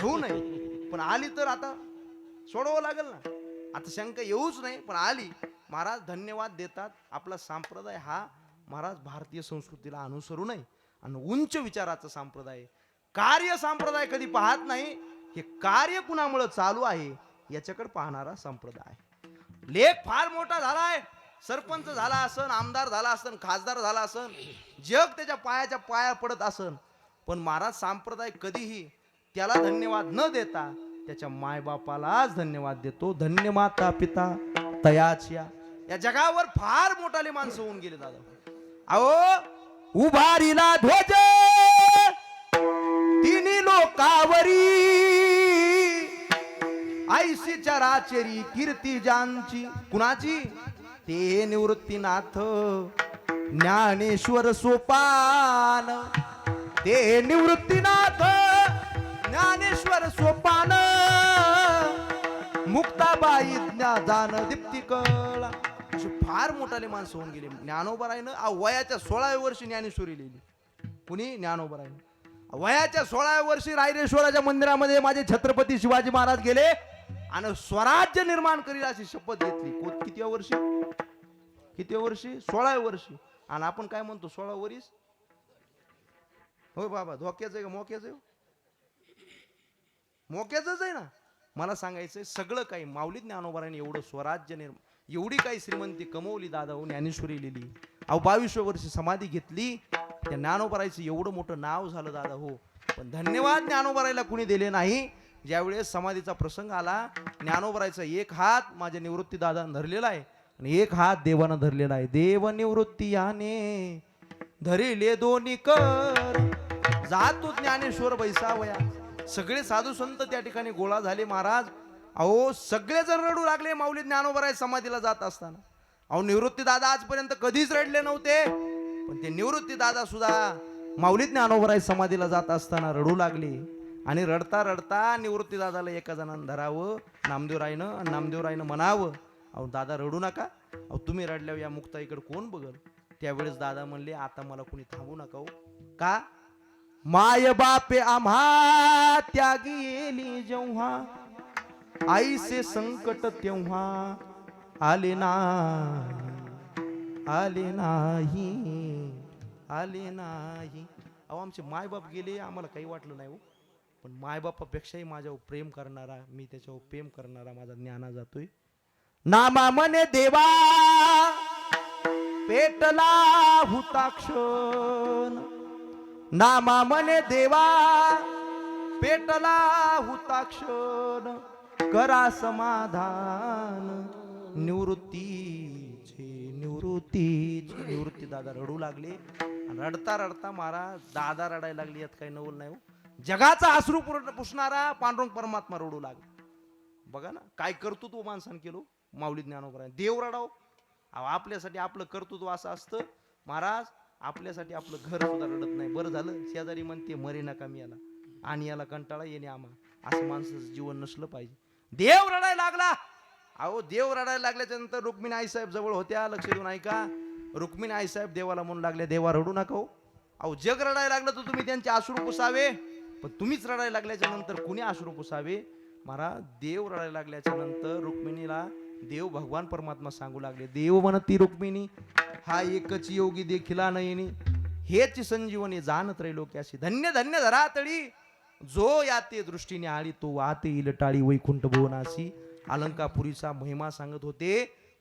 घेऊ नये. पण आली तर आता सोडवावं लागेल ना. आता शंका येऊच नाही पण आली. महाराज धन्यवाद देतात. आपला संप्रदाय हा महाराज भारतीय संस्कृतीला अनुसरू नये. आणि उंच विचाराचा संप्रदाय कार्य संप्रदाय कधी पाहत नाही हे कार्य कुणामुळे चालू आहे याच्याकडे पाहणारा संप्रदाय. लेख फार मोठा झालाय. सरपंच झाला असन आमदार झाला असन खासदार झाला असन जग त्याच्या पायाच्या पाया पडत असन. पण महाराज संप्रदाय कधीही त्याला धन्यवाद न देता त्याच्या मायबापालाच धन्यवाद देतो. धन्य माता पिता तयाच्या या. जगावर फार मोठाले माणसं होऊन गेले दादा. अहो उभारीला ध्वज. तिन्ही लोकावरी. आईशीच्या चराचेरी कीर्ती जानची कुणाची? ते निवृत्तीनाथ. ज्ञानेश्वर सोपान. ते निवृत्तीनाथ. ज्ञानेश्वर सोपान मुक्ताबाई ज्ञान दीप्ती कळा अशी फार मोठाले माणसं होऊन गेले. ज्ञानोबरायनं वयाच्या सोळाव्या वर्षी ज्ञानेश्वरी लिहिली. कुणी? ज्ञानोबरायनं. वयाच्या सोळाव्या वर्षी रायरेश्वराच्या मंदिरामध्ये माझे छत्रपती शिवाजी महाराज गेले आणि स्वराज्य निर्माण करील अशी शपथ घेतली. किती वर्षी? किती वर्षी? सोळाव्या वर्षी. आणि आपण काय म्हणतो? सोळा वरीस होय बाबा धोक्याचं आहे का? मोक्याचं आहे हो? मोक्याचंच आहे ना. मला सांगायचंय सगळं काही माऊली ज्ञानोबाराने एवढं स्वराज्य निर्माण एवढी काही श्रीमंती कमवली दादा हो ज्ञानेश्वरी लिहिली. अहो बावीसव्या वर्षी समाधी घेतली. त्या ज्ञानोबरायचं एवढं मोठं नाव झालं दादा हो. पण धन्यवाद ज्ञानोबरायला कुणी दिले नाही. ज्यावेळेस समाधीचा प्रसंग आला ज्ञानोबरायचा एक हात माझ्या निवृत्ती दादानं धरलेला आहे आणि एक हात देवानं धरलेला आहे. देव निवृत्ती याने धरिले दोन्ही कर. जातो ज्ञानेश्वर बैसावया सगळे साधू संत त्या ठिकाणी गोळा झाले महाराज. अहो सगळे जण रडू लागले. माऊली ज्ञानोबराय समाधीला जात असताना. अहो निवृत्ती दादा आजपर्यंत कधीच रडले नव्हते. पण ते निवृत्ती दादा सुद्धा माऊली ज्ञानोबराय समाधीला जात असताना रडू लागले. आणि रडता रडता निवृत्ती दादाला एका जणांना धरावं नामदेवरायनं आणि नामदेवरायनं म्हणावं अहो दादा रडू नका. अहो तुम्ही रडल्यावर या मुक्ताईकडे कोण बघल? त्यावेळेस दादा म्हणले आता मला कोणी थांबू नका हो. का? माय बापे आम्हा त्यागी येली जेव्हा. आईचे संकट तेव्हा आले ना आले नाही आले नाही. अहो आमचे मायबाप गेले आम्हाला काही वाटलं नाही हो. पण मायबापापेक्षाही माझ्यावर प्रेम करणारा मी त्याच्यावर प्रेम करणारा माझा ज्ञाना जातोय. नामा मने देवा पेटला हुताक्षण. नामा मने देवा पेटला हुताक्षण करा समाधान. निवृत्तीचे निवृत्तीचे. निवृत्ती दादा रडू लागले. रडता रडता महाराज दादा रडायला लागली यात काही नवल नाही हो. जगाचा अश्रू पुसणारा पांडुरंग परमात्मा रडू लागला. बघा ना काय कर्तृत्व माणसानं केलो माऊली ज्ञानोबरा देव रडाव. अहो आपल्यासाठी आपलं कर्तृत्व असं असतं. महाराज आपल्यासाठी आपलं घर सुद्धा रडत नाही. बरं झालं शेजारी म्हणते मरे नका मी याला. आणि याला कंटाळा येणे आम्हा असं माणसाचं जीवन नसलं पाहिजे. देव रडायला लागला. अहो देव रडायला लागल्याच्या नंतर रुक्मिणी आईसाहेब जवळ होत्या. लक्ष देऊन ऐका. रुक्मिणी आईसाहेब देवाला म्हणून लागल्या देवा रडू नका हो. अहो जग रडायला लागलं तर तुम्ही त्यांचे आश्रू पुसावे. पण तुम्हीच रडायला लागल्याच्या नंतर कुणी आश्रू पुसावे? महाराज देव रडायला लागल्याच्या नंतर रुक्मिणीला देव भगवान परमात्मा सांगू लागले देव म्हणती रुक्मिणी हा एकच योगी देखिला नयनी हेच संजीवनी जाण त्रैलोक्याशी धन्य धन्य धरा तळी जो याते दृष्टीने आली तो वाते इलटाळी वैकुंठ भुवनाशी अलंकापुरीचा महिमा सांगत होते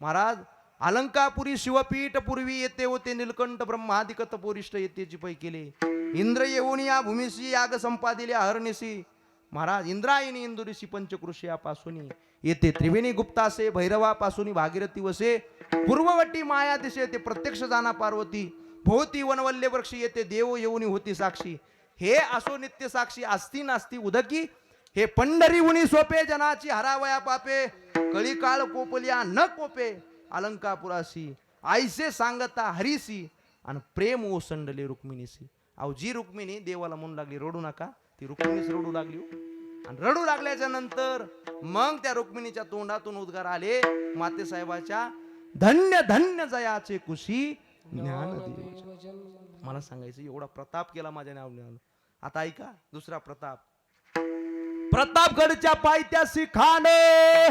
महाराज अलंकापुरी शिवपीठ पूर्वी येते होते निलकंठ ब्रह्मादिक तपोरिष्ठ येतेची पै केले. इंद्र येऊन या भूमिशी याग संपादिले हरणीसी महाराज इंद्रायणी इंदुरीशी पंचकृषी यापासून येथे त्रिवेणी गुप्तासे भैरवापासून भागीरथी वसे पूर्ववटी माया दिसे ते प्रत्यक्ष जाना पार्वती भोवती वनवल्ले वृक्ष येते देव येऊनी होती साक्षी हे असो नित्य साक्षी असती नास्ती उदकी हे पंढरी उनी सोपे जनाची हरावया पापे कळी काळ कोपलिया न कोपे अलंकापुरासी आईसे सांगता हरीसी आणि प्रेम ओसंडले रुक्मिणीसी अहो जी रुक्मिणी देवाला म्हणू लागली रडू नका ती रुक्मिणीच रडू लागली हो. आणि रडू लागल्याच्या नंतर मग त्या रुक्मिणीच्या तोंडातून उद्गार आले. माते साहेबाच्या धन्य धन्य जयाचे कुशी ज्ञान मला सांगायचं एवढा प्रताप केला माझ्या नाव आता ऐका दुसरा प्रताप. प्रतापगडच्या पायथ्याशी खान ओ,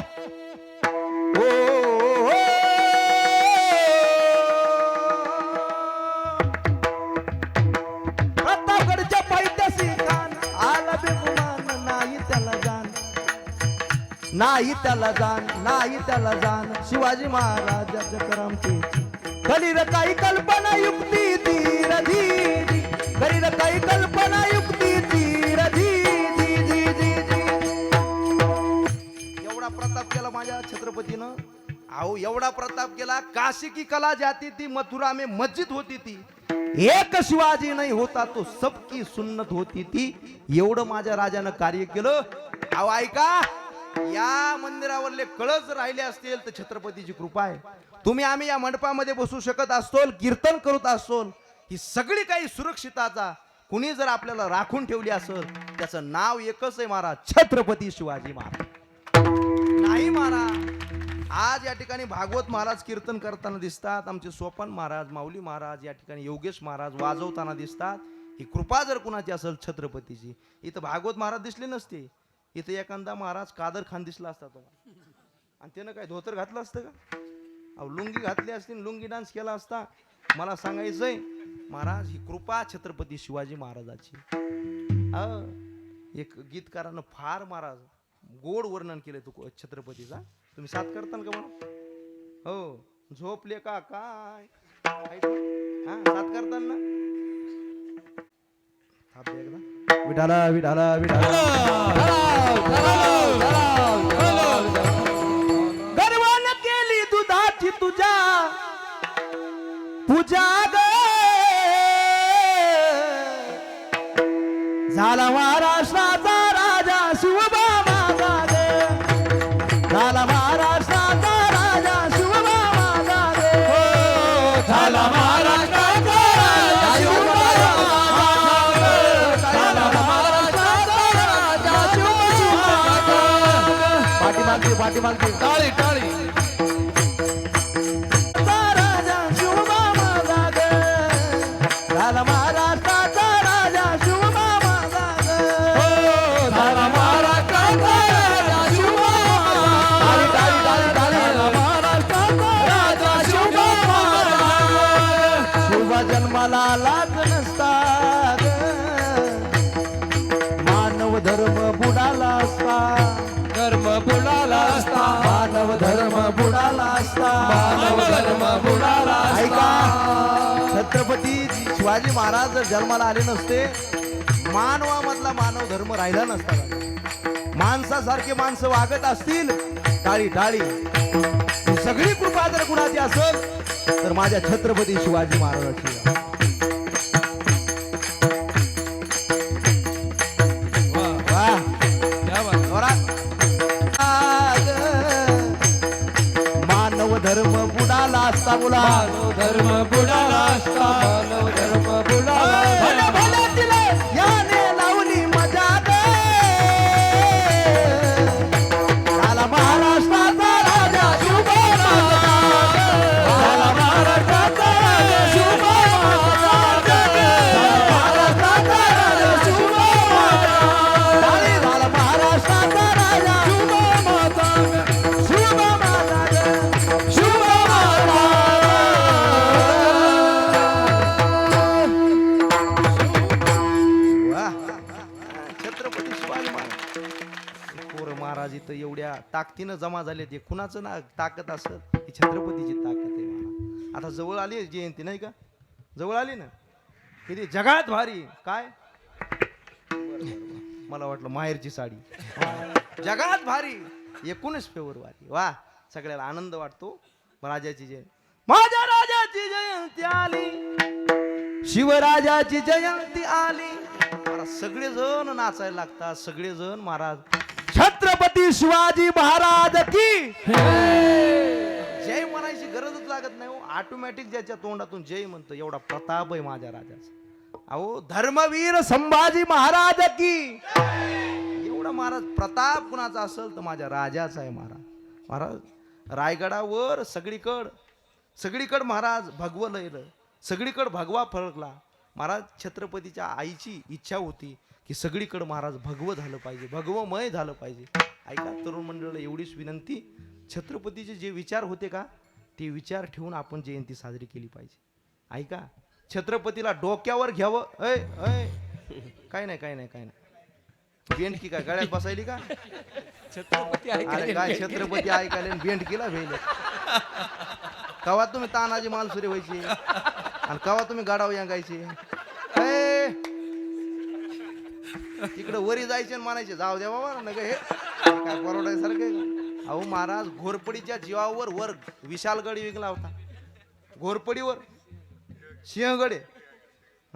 ओ, ओ. ओ. नाही त्याला जाण नाही त्याला जाण. शिवाजी महाराजाच्या करामतीची कलीर काही कल्पना युक्ती धीर धीरी कलीर काही कल्पना युक्ती धीर धीरी धी एवढा प्रताप केला माझ्या छत्रपतीनं. अहो एवढा प्रताप केला काशी की कला जाती ती मथुरा में मस्जिद होती ती. एक शिवाजी नाही होता तो सबकी सुन्नत होती ती. एवढं माझ्या राजानं कार्य केलं. अहो ऐका या मंदिरावरले कळस राहिले असतील तर छत्रपतीची कृपा आहे. तुम्ही आम्ही या मंडपामध्ये बसू शकत असतो कीर्तन करत असतो ही सगळी काही सुरक्षिताचा कुणी जर आपल्याला राखून ठेवली असेल त्याचं नाव एकच आहे महाराज छत्रपती शिवाजी महाराज. नाही महाराज आज या ठिकाणी भागवत महाराज कीर्तन करताना दिसतात आमचे स्वपन महाराज माऊली महाराज या ठिकाणी योगेश महाराज वाजवताना दिसतात. ही कृपा जर कुणाची असेल छत्रपतीची. इथं भागवत महाराज दिसले नसते. इथे एखादा महाराज कादर खान दिसला असता तुम्हाला. आणि त्यानं काय धोतर घातलं असतं का? अहो लुंगी घातली असती लुंगी डान्स केला असता. मला सांगायचंय महाराज ही कृपा छत्रपती शिवाजी महाराजाची. अ, एक गीतकारानं फार महाराज गोड वर्णन केलं तू छत्रपतीचा तुम्ही साथ करताल का म्हणून? हो झोपले का काय? हा साथ करताल ना? एकदा. विठाला विठाला विठाला. केली दुधाची तुझ्या. पूजा ग. झाला शिवाजी महाराज जर जन्माला आले नसते मानवामधला मानव धर्म राहिला नसता. माणसासारखे माणसं वागत असतील टाळी टाळी सगळी कृपा जर कुणाची असेल तर माझ्या छत्रपती शिवाजी महाराजाची. बुडाला धर्म बुडाला धर्म बुडाला ताकदीनं जमा झाले ते कुणाचं ना ताकद असत ही छत्रपतीची ताकद आहे आता जवळ आली जयंती नाही का? जवळ आली ना? किती जगात भारी काय? मला वाटलं माहेरची साडी. जगात भारी एकोणीस फेब्रुवारी. वा सगळ्याला आनंद वाटतो. राजाची जयंती माझ्या राजाची जयंती आली. शिवराजाची जयंती आली. सगळेजण सगळे जण नाचायला लागतात सगळेजण महाराज. छत्र छत्रपती शिवाजी महाराज की. जय म्हणायची गरजच लागत नाही हो. ऑटोमॅटिक ज्याच्या तोंडातून जय म्हणतो एवढा प्रताप आहे माझ्या राजाचा. अहो धर्मवीर संभाजी महाराज की. एवढा महाराज प्रताप कुणाचा असेल तर माझ्या राजाचा आहे महाराज. महाराज रायगडावर सगळीकड सगळीकड महाराज भगवं लयलं. सगळीकड भगवा फळकला महाराज छत्रपतीच्या आईची इच्छा होती की सगळीकड महाराज भगवं झालं पाहिजे भगवमय झालं पाहिजे. ऐका तरुण मंडळाला एवढीच विनंती छत्रपतीचे जे विचार होते का ते विचार ठेवून आपण जयंती साजरी केली पाहिजे. ऐका छत्रपतीला डोक्यावर घ्यावं. अय अय काय नाही काय नाही काय नाही. बेंडकी काय गळ्यात बसायली का? छत्रपती अरे काय छत्रपती ऐकायला बेंडकीला भेले कवा तुम्ही तानाजी मालसुरे व्हायचे? आणि कवा तुम्ही गाडाव यांगायचे? तिकडे वरी जायचे म्हणायचे जाऊ द्या बाबा नका हे. काय परवडायसारखं अहो महाराज घोरपडीच्या जीवावर वर विशालगड विकला होता. घोरपडीवर? सिंहगड आहे.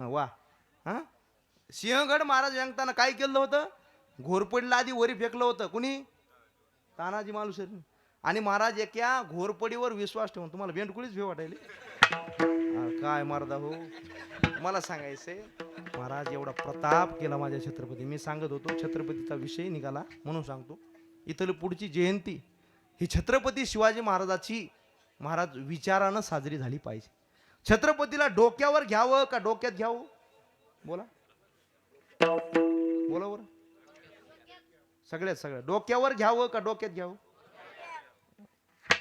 वा. हा? सिंहगड महाराज व्यंगताना काय केलं होतं? घोरपडीला आधी वरी फेकलं होतं. कुणी? तानाजी मालुसर आणि महाराज एका घोरपडीवर विश्वास ठेवून तुम्हाला भेंडकुळीच भेव वाटायली. काय मारदा हो? मला सांगायचंय महाराज एवढा प्रताप केला माझ्या छत्रपती. मी सांगत होतो छत्रपतीचा विषय निघाला म्हणून सांगतो. इथली पुढची जयंती ही छत्रपती शिवाजी महाराजाची महाराज विचारानं साजरी झाली पाहिजे. छत्रपतीला डोक्यावर घ्यावं का डोक्यात घ्यावं? बोला. बोला बरं. सगळ्यात सगळं डोक्यावर घ्यावं का डोक्यात घ्यावं?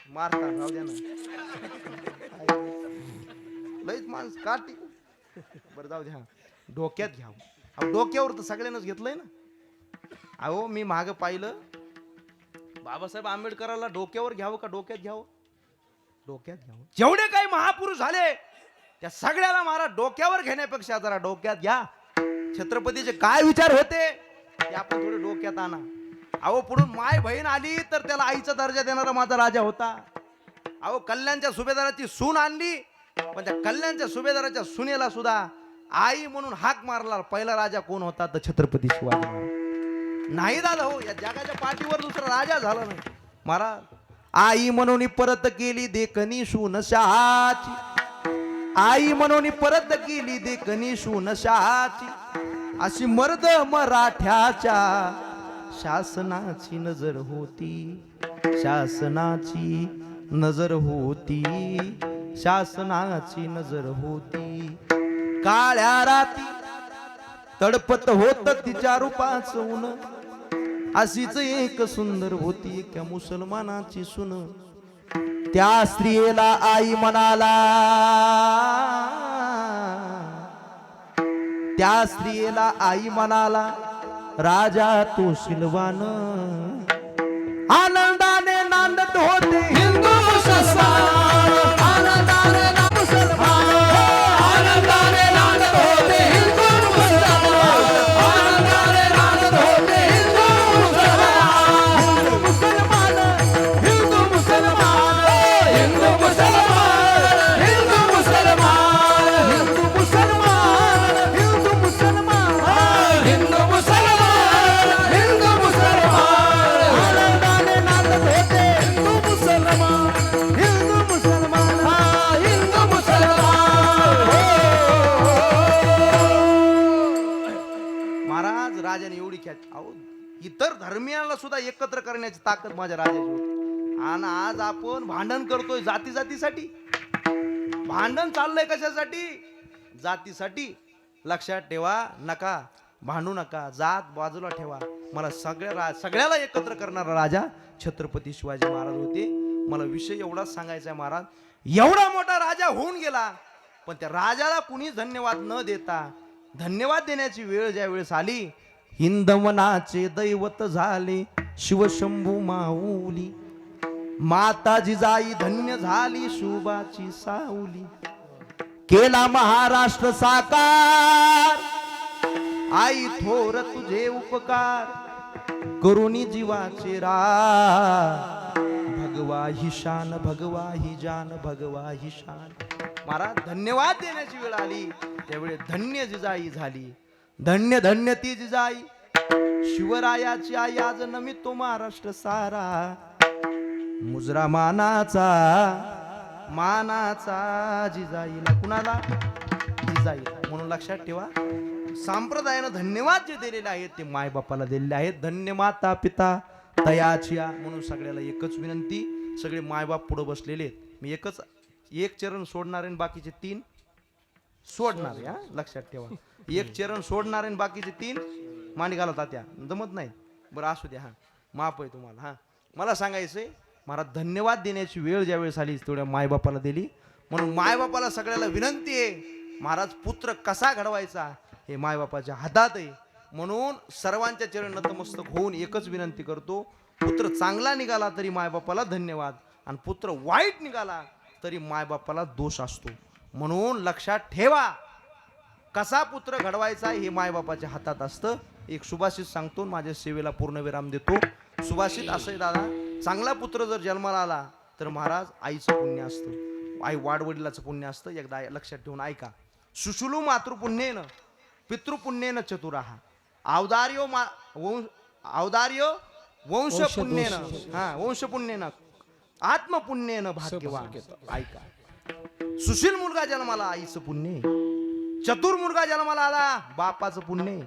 मारता राहू द्या ना. लईच माणूस काटी बरं जाऊ द्या. डोक्यात घ्या. अहो डोक्यावर तर सगळ्यांनाच घेतलंय ना. अहो मी माग पाहिलं. बाबासाहेब आंबेडकराला डोक्यावर घ्यावं का डोक्यात घ्यावं? डोक्यात घ्यावं. जेवढे काही महापुरुष झाले त्या सगळ्याला मारा. डोक्यावर घेण्यापेक्षा जरा डोक्यात घ्या. छत्रपतीचे काय विचार होते ते आपण थोडे डोक्यात आणा. अहो पुढून माय बहीण आली तर त्याला आईचा दर्जा देणारा माझा राजा होता. अहो कल्याणच्या सुभेदाराची सून आणली पण त्या कल्याणच्या सुभेदाराच्या सुनेला सुद्धा आई म्हणून हाक मारला पहिला राजा कोण होता? तर छत्रपती शिवाजी नाही झालं हो या जगाच्या पाठीवर दुसरा राजा झाला नाही. महाराज आई म्हणून परत केली देखनी शहाची आई म्हणून परत केली देखनी शहाची अशी मर्द मराठ्याच्या शासनाची नजर होती. शासनाची नजर होती. शासनाची नजर होती. काळ्या राती तडपत होत तिच्या रूपाच ऊन. अशीच एक सुंदर होती एका मुसलमानाची सुन. त्या स्त्रियेला आई म्हणाला त्या स्त्रियेला आई म्हणाला राजा तू शिलवान आनंदाने नांदत होते हिंदू राजाने अहो इतर धर्मियांना सुद्धा एकत्र करण्याची ताकद माझ्या राजाची होती. आणि आज आपण भांडण करतोय जाती जातीसाठी भांडण चाललंय कशासाठी? जातीसाठी. लक्षात ठेवा नका भांडू नका जात बाजूला ठेवा. मला सगळ्या रा सगळ्याला एकत्र करणारा राजा छत्रपती शिवाजी महाराज होते. मला विषय एवढाच सांगायचा आहे महाराज. एवढा मोठा राजा होऊन गेला पण त्या राजाला कुणीच धन्यवाद न देता धन्यवाद देण्याची वेळ ज्या वेळेस आली हिंदवनाचे दैवत झाले शिवशंभू माऊली. माता जिजाई धन्य झाली शुभाची साऊली केला महाराष्ट्र साकार. आई थोर तुझे उपकार. करुणी जीवाचे रा भगवा ही शान भगवा ही जान भगवा ही शान. महाराज धन्यवाद देण्याची वेळ आली. त्यावेळी धन्य जिजाई झाली. धन्य धन्य ती जिजाई शिवरायाची आई आज नमितो महाराष्ट्र सारा. मुजरा मानाचा मानाचा जिजाईला. कुणाला? जिजाई म्हणून लक्षात ठेवा. संप्रदायानं धन्यवाद जे दिलेले आहेत ते मायबापाला दिलेले आहेत. धन्य माता पिता तयाचिया म्हणून सगळ्याला एकच विनंती. सगळे मायबाप पुढे बसलेले आहेत. मी एकच एक चरण सोडणार आणि बाकीचे तीन. सोडणार आहे, हा? लक्षात ठेवा. एक चरण सोडणार आणि बाकीचे तीन मांडी घाला तात्या जमत नाही. बरं असू द्या हा. माफ आहे तुम्हाला हा. मला सांगायचंय मला धन्यवाद देण्याची वेळ ज्या वेळेस आली तेवढ्या मायबापाला दिली. म्हणून मायबापाला सगळ्याला विनंती आहे महाराज पुत्र कसा घडवायचा हे मायबापाच्या हातात आहे. म्हणून सर्वांच्या चरण नतमस्तक होऊन एकच विनंती करतो पुत्र चांगला निघाला तरी मायबापाला धन्यवाद आणि पुत्र वाईट निघाला तरी मायबापाला दोष असतो. म्हणून लक्षात ठेवा. कसा पुत्र घडवायचा हे मायबापाच्या हातात असतं. एक सुभाषित सांगतो माझ्या सेवेला पूर्णविराम देतो. सुभाषित असं दादा चांगला पुत्र जर जन्माला आला तर महाराज आईचं पुण्य असतं. आई वाडवडिलाचं पुण्य असतं. एकदा लक्षात ठेवून ऐका. सुशुलू मातृपुण्येनं पितृपुण्येनं चतुराहा औदार्यो मा वंश औदार्य वंश पुण्येनं हा वंश पुण्येनं आत्मपुण्येनं भाग्यवान. ऐका. सुशील मुलगा जन्माला आईचं पुण्य चतुर मुलगा जन्माला आला बापाचं पुण्य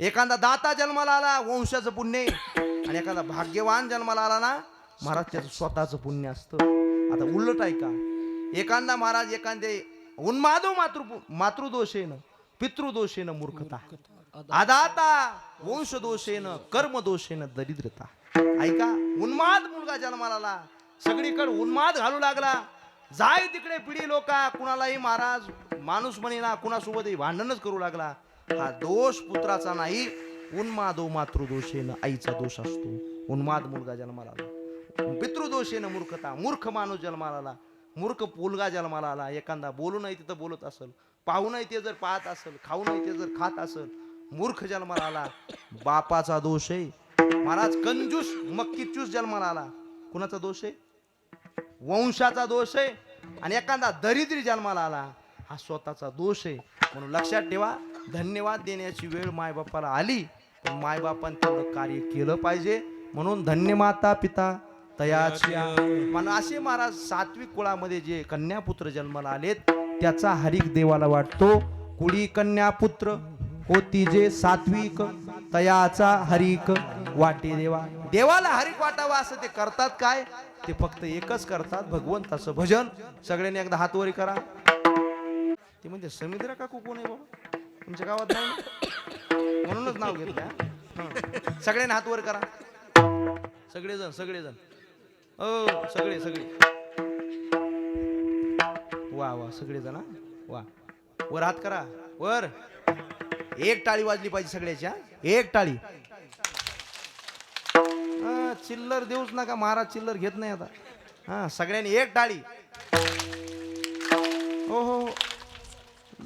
एखादा दाता जन्माला आला वंशाचं पुण्य आणि एखादा भाग्यवान जन्माला आला ना महाराज त्याचं स्वतःचं पुण्य असतं. आता उलट ऐका एखादा महाराज एखादे उन्मादो मातृ मातृदोषेनं पितृदोषेनं मूर्खता. आदाता वंशदोषेनं कर्मदोषेनं दरिद्रता. ऐका उन्माद मुलगा जन्माला आला. सगळीकडे उन्माद घालू लागला. जाय तिकडे पिढी लोका कुणालाही महाराज माणूस म्हणेना कुणासोबतही भांडणच करू लागला. हा दोष पुत्राचा नाही उन्मादो मातृदोषेनं आईचा दोष असतो. उन्माद मुलगा जन्माला आला. पितृदोषेनं मूर्खता मूर्ख माणूस जन्माला आला. मूर्ख मुलगा जन्माला आला. एखादा बोलू नाही तिथं बोलत असेल पाहू नाही ते जर पाहत असेल खाऊ नाही ते जर खात असेल मूर्ख जन्माला आला. बापाचा दोष आहे. महाराज कंजूस मक्कीचूस जन्माला आला. कुणाचा दोष आहे? वंशाचा दोष आहे आणि एखादा दरिद्री जन्माला आला हा स्वतःचा दोष आहे. म्हणून लक्षात ठेवा धन्यवाद देण्याची वेळ मायबापाला आली पण मायबापान तेवढं कार्य केलं पाहिजे. म्हणून धन्य माता पिता तयाच्या म्हणून असे महाराज सात्विक कुळामध्ये जे कन्यापुत्र जन्माला आलेत त्याचा हरिक देवाला वाटतो कुळी कन्यापुत्र होती जे सात्विक तयाचा हरिक वाटे देवा. देवाला हरिक वाटावा असं ते करतात काय? ते फक्त एकच करतात भगवंताचं भजन. सगळ्यांनी एकदा हात वरी करा. ते म्हणजे समुद्र का कुकून आहे बाबा? तुमच्या गावात नाही? म्हणूनच नाव घेतलं सगळ्यांनी हात वर करा. सगळेजण सगळेजण. ओ सगळे सगळे. वा वा सगळेजण वा. वर हात करा. वर. एक टाळी वाजली पाहिजे सगळ्याच्या. एक टाळी. हा, चिल्लर देऊच नका महाराज चिल्लर घेत नाही आता. हा सगळ्यांनी एक टाळी. हो हो हो.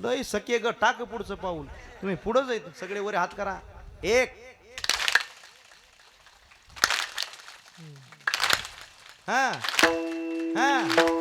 लय सके ग टाक पुढचं पाऊल. तुम्ही पुढं जायचं सगळे वर हात करा. एक. हा. हा.